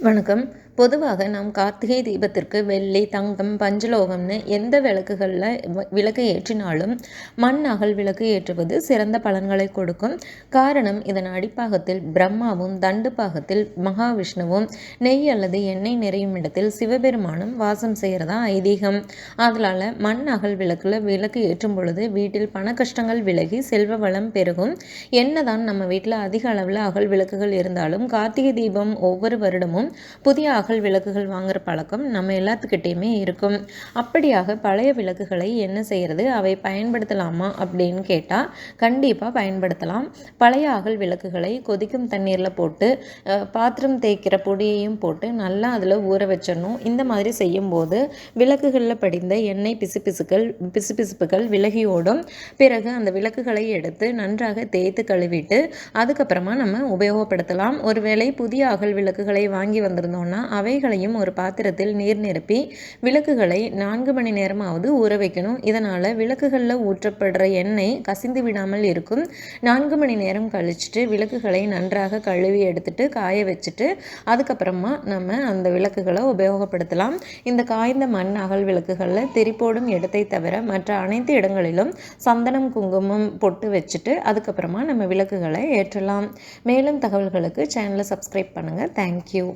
வணக்கம். பொதுவாக நாம் கார்த்திகை தீபத்திற்கு வெள்ளி தங்கம் பஞ்சலோகம்னு எந்த விளக்குகளில் விளக்கு ஏற்றினாலும் மண் அகல் விளக்கு ஏற்றுவது சிறந்த பலன்களை கொடுக்கும். காரணம் இதன் அடிப்பாகத்தில் பிரம்மாவும் தண்டு பாகத்தில் மகாவிஷ்ணுவும் நெய் அல்லது எண்ணெய் நிறையும் இடத்தில் சிவபெருமானும் வாசம் செய்கிறதா ஐதீகம். அதனால் மண் அகல் விளக்கில் விளக்கு ஏற்றும் பொழுது வீட்டில் பண கஷ்டங்கள் விலகி செல்வ வளம் பெருகும். என்னதான் நம்ம வீட்டில் அதிக அளவில் அகல் விளக்குகள் இருந்தாலும் கார்த்திகை தீபம் ஒவ்வொரு வருடமும் புதிய அகல் விளக்குகள் வாங்குற பழக்கம் நம்ம எல்லாத்துக்கிட்டேயுமே இருக்கும். அப்படியாக பழைய விளக்குகளை என்ன செய்கிறது அவை பயன்படுத்தலாமா அப்படின்னு கேட்டால் கண்டிப்பாக பயன்படுத்தலாம். பழைய அகல் விளக்குகளை கொதிக்கும் தண்ணீரில் போட்டு பாத்திரம் தேய்க்கிற பொடியையும் போட்டு நல்லா அதில் ஊற வச்சிடணும். இந்த மாதிரி செய்யும்போது விளக்குகளில் படிந்த எண்ணெய் பிசுபிசுக்கள் பிசுபிசுப்புகள் விலகி ஓடும் பிறகு அந்த விளக்குகளை எடுத்து நன்றாக தேய்த்து கழுவிட்டு அதுக்கப்புறமா நம்ம உபயோகப்படுத்தலாம். ஒருவேளை புதிய அகல் விளக்குகளை வாங்கி வந்திருந்தோம்னா அவைகளையும் ஒரு பாத்திரத்தில் நீர் நிரப்பி விளக்குகளை நான்கு மணி நேரமாவது ஊற வைக்கணும். இதனால் விளக்குகளில் ஊற்றப்படுற எண்ணெய் கசிந்து விடாமல் இருக்கும். நான்கு மணி நேரம் கழிச்சுட்டு விளக்குகளை நன்றாக கழுவி எடுத்துட்டு காய வச்சுட்டு அதுக்கப்புறமா நம்ம அந்த விளக்குகளை உபயோகப்படுத்தலாம். இந்த காய்ந்த மண் அகல் விளக்குகளில் திரிப்போடும் இடத்தை தவிர மற்ற அனைத்து இடங்களிலும் சந்தனம் குங்குமம் பொட்டு வச்சுட்டு அதுக்கப்புறமா நம்ம விளக்குகளை ஏற்றலாம். மேலும் தகவல்களுக்கு சேனலை சப்ஸ்கிரைப் பண்ணுங்கள் தேங்க்யூ